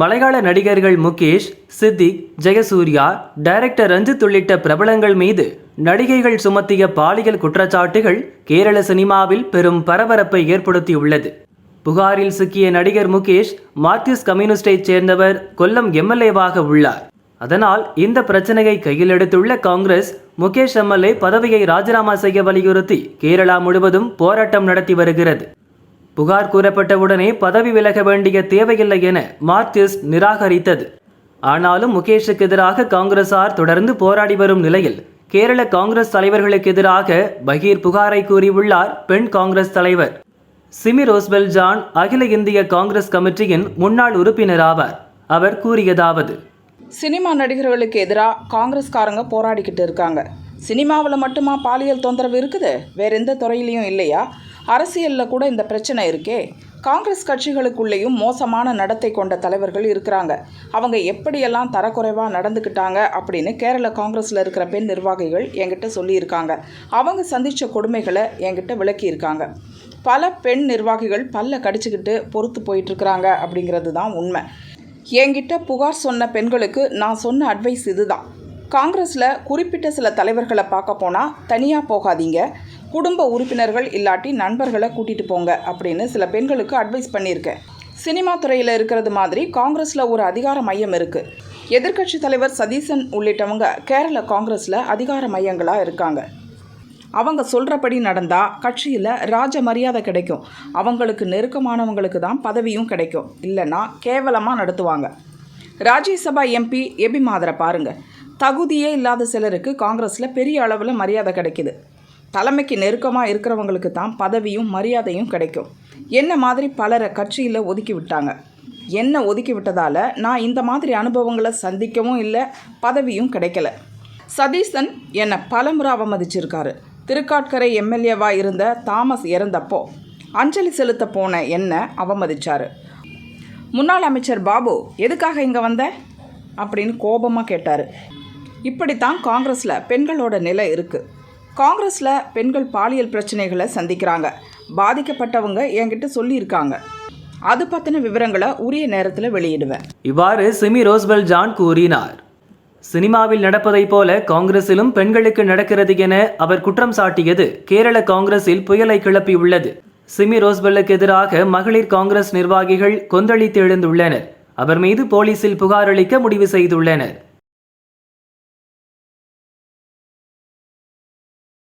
மலையாள நடிகர்கள் முகேஷ் சித்திக் ஜெயசூர்யா டைரக்டர் ரஞ்சித் உள்ளிட்ட பிரபலங்கள் மீது நடிகைகள் சுமத்திய பாலியல் குற்றச்சாட்டுகள் கேரள சினிமாவில் பெரும் பரபரப்பை ஏற்படுத்தியுள்ளது. புகாரில் சிக்கிய நடிகர் முகேஷ் மார்க்சிஸ்ட் கம்யூனிஸ்டைச் சேர்ந்தவர் கொல்லம் எம்எல்ஏவாக உள்ளார். அதனால் இந்த பிரச்சனையை கையில் எடுத்துள்ள காங்கிரஸ் முகேஷ் எம்எல்ஏ பதவியை ராஜினாமா செய்ய வலியுறுத்தி கேரளா முழுவதும் போராட்டம் நடத்தி வருகிறது. புகார் கூறப்பட்டவுடனே பதவி விலக வேண்டிய தேவையில்லை என மார்க்சிஸ்ட் நிராகரித்தது. ஆனாலும் முகேஷுக்கு எதிராக காங்கிரசார் தொடர்ந்து போராடி வரும் நிலையில் கேரள காங்கிரஸ் தலைவர்களுக்கு எதிராக பகீர் புகாரை கூறியுள்ளார் பெண் காங்கிரஸ் தலைவர். சிமி ரோஸ்பெல் ஜான் அகில இந்திய காங்கிரஸ் கமிட்டியின் முன்னாள் உறுப்பினர் ஆவார். அவர் கூறியதாவது. சினிமா நடிகர்களுக்கு எதிராக காங்கிரஸ்காரங்க போராடிக்கிட்டு இருக்காங்க. சினிமாவில் மட்டுமா பாலியல் தொந்தரவு இருக்குது? வேற எந்த துறையிலையும் இல்லையா? அரசியலில் கூட இந்த பிரச்சனை இருக்கே. காங்கிரஸ் கட்சிகளுக்குள்ளேயும் மோசமான நடத்தை கொண்ட தலைவர்கள் இருக்கிறாங்க. அவங்க எப்படியெல்லாம் தரக்குறைவாக நடந்துக்கிட்டாங்க அப்படின்னு கேரள காங்கிரஸில் இருக்கிற பெண் நிர்வாகிகள் என்கிட்ட சொல்லியிருக்காங்க. அவங்க சந்தித்த கொடுமைகளை என்கிட்ட விளக்கியிருக்காங்க. பல பெண் நிர்வாகிகள் பல்ல கடிச்சுக்கிட்டு பொறுத்து போயிட்டுருக்கிறாங்க அப்படிங்கிறது தான் உண்மை. என்கிட்ட புகார் சொன்ன பெண்களுக்கு நான் சொன்ன அட்வைஸ் இதுதான். காங்கிரஸில் குறிப்பிட்ட சில தலைவர்களை பார்க்க போனால் தனியாக போகாதீங்க. குடும்ப உறுப்பினர்கள் இல்லாட்டி நண்பர்களை கூட்டிகிட்டு போங்க அப்படின்னு சில பெண்களுக்கு அட்வைஸ் பண்ணியிருக்கேன். சினிமா துறையில் இருக்கிறது மாதிரி காங்கிரஸில் ஒரு அதிகார மையம் இருக்குது எதிர்க்கட்சி தலைவர் சதீசன் உள்ளிட்டவங்க கேரள காங்கிரஸில் அதிகார மையங்களாக இருக்காங்க. அவங்க சொல்கிறபடி நடந்தால் கட்சியில் ராஜ மரியாதை கிடைக்கும். அவங்களுக்கு நெருக்கமானவங்களுக்கு தான் பதவியும் கிடைக்கும். இல்லைன்னா கேவலமாக நடத்துவாங்க. ராஜ்யசபா எம்பி எபி மாதரை பாருங்க. தகுதியே இல்லாத சிலருக்கு காங்கிரஸில் பெரிய அளவில் மரியாதை கிடைக்கிது. தலைமைக்கு நெருக்கமாக இருக்கிறவங்களுக்கு தான் பதவியும் மரியாதையும் கிடைக்கும். என்ன மாதிரி பலரை கட்சியில் ஒதுக்கி விட்டாங்க? என்ன ஒதுக்கி விட்டதால் நான் இந்த மாதிரி அனுபவங்களை சந்திக்கவும் இல்லை பதவியும் கிடைக்கல. சதீசன் என்னை பலமுறை அவமதிச்சிருக்காரு. திருக்காட்கரை எம்எல்ஏவாக இருந்த தாமஸ் இறந்தப்போ அஞ்சலி செலுத்த போன என்னை அவமதிச்சார். முன்னாள் அமைச்சர் பாபு எதுக்காக இங்கே வந்த? அப்படின்னு கோபமாக கேட்டார். இப்படித்தான் காங்கிரஸில் பெண்களோட நிலை இருக்குது காங்கிரஸில் பெண்கள் பாலியல் பிரச்சனைகளை சந்திக்கிறாங்க. பாதிக்கப்பட்டவங்க என்கிட்ட சொல்லியிருக்காங்க. அது பற்றின விவரங்களை உரிய நேரத்தில் வெளியிடுவேன். இவ்வாறு சிமி ரோஸ்வெல் ஜான் கூறினார். சினிமாவில் நடப்பதைப் போல காங்கிரசிலும் பெண்களுக்கு நடக்கிறது என அவர் குற்றம் சாட்டியது கேரள காங்கிரஸில் புயலை கிளப்பியுள்ளது சிமி ரோஸ்வெல்லுக்கு எதிராக மகளிர் காங்கிரஸ் நிர்வாகிகள் கொந்தளித்து எழுந்துள்ளனர். அவர் மீது போலீசில் புகார் அளிக்க முடிவு செய்துள்ளனர்.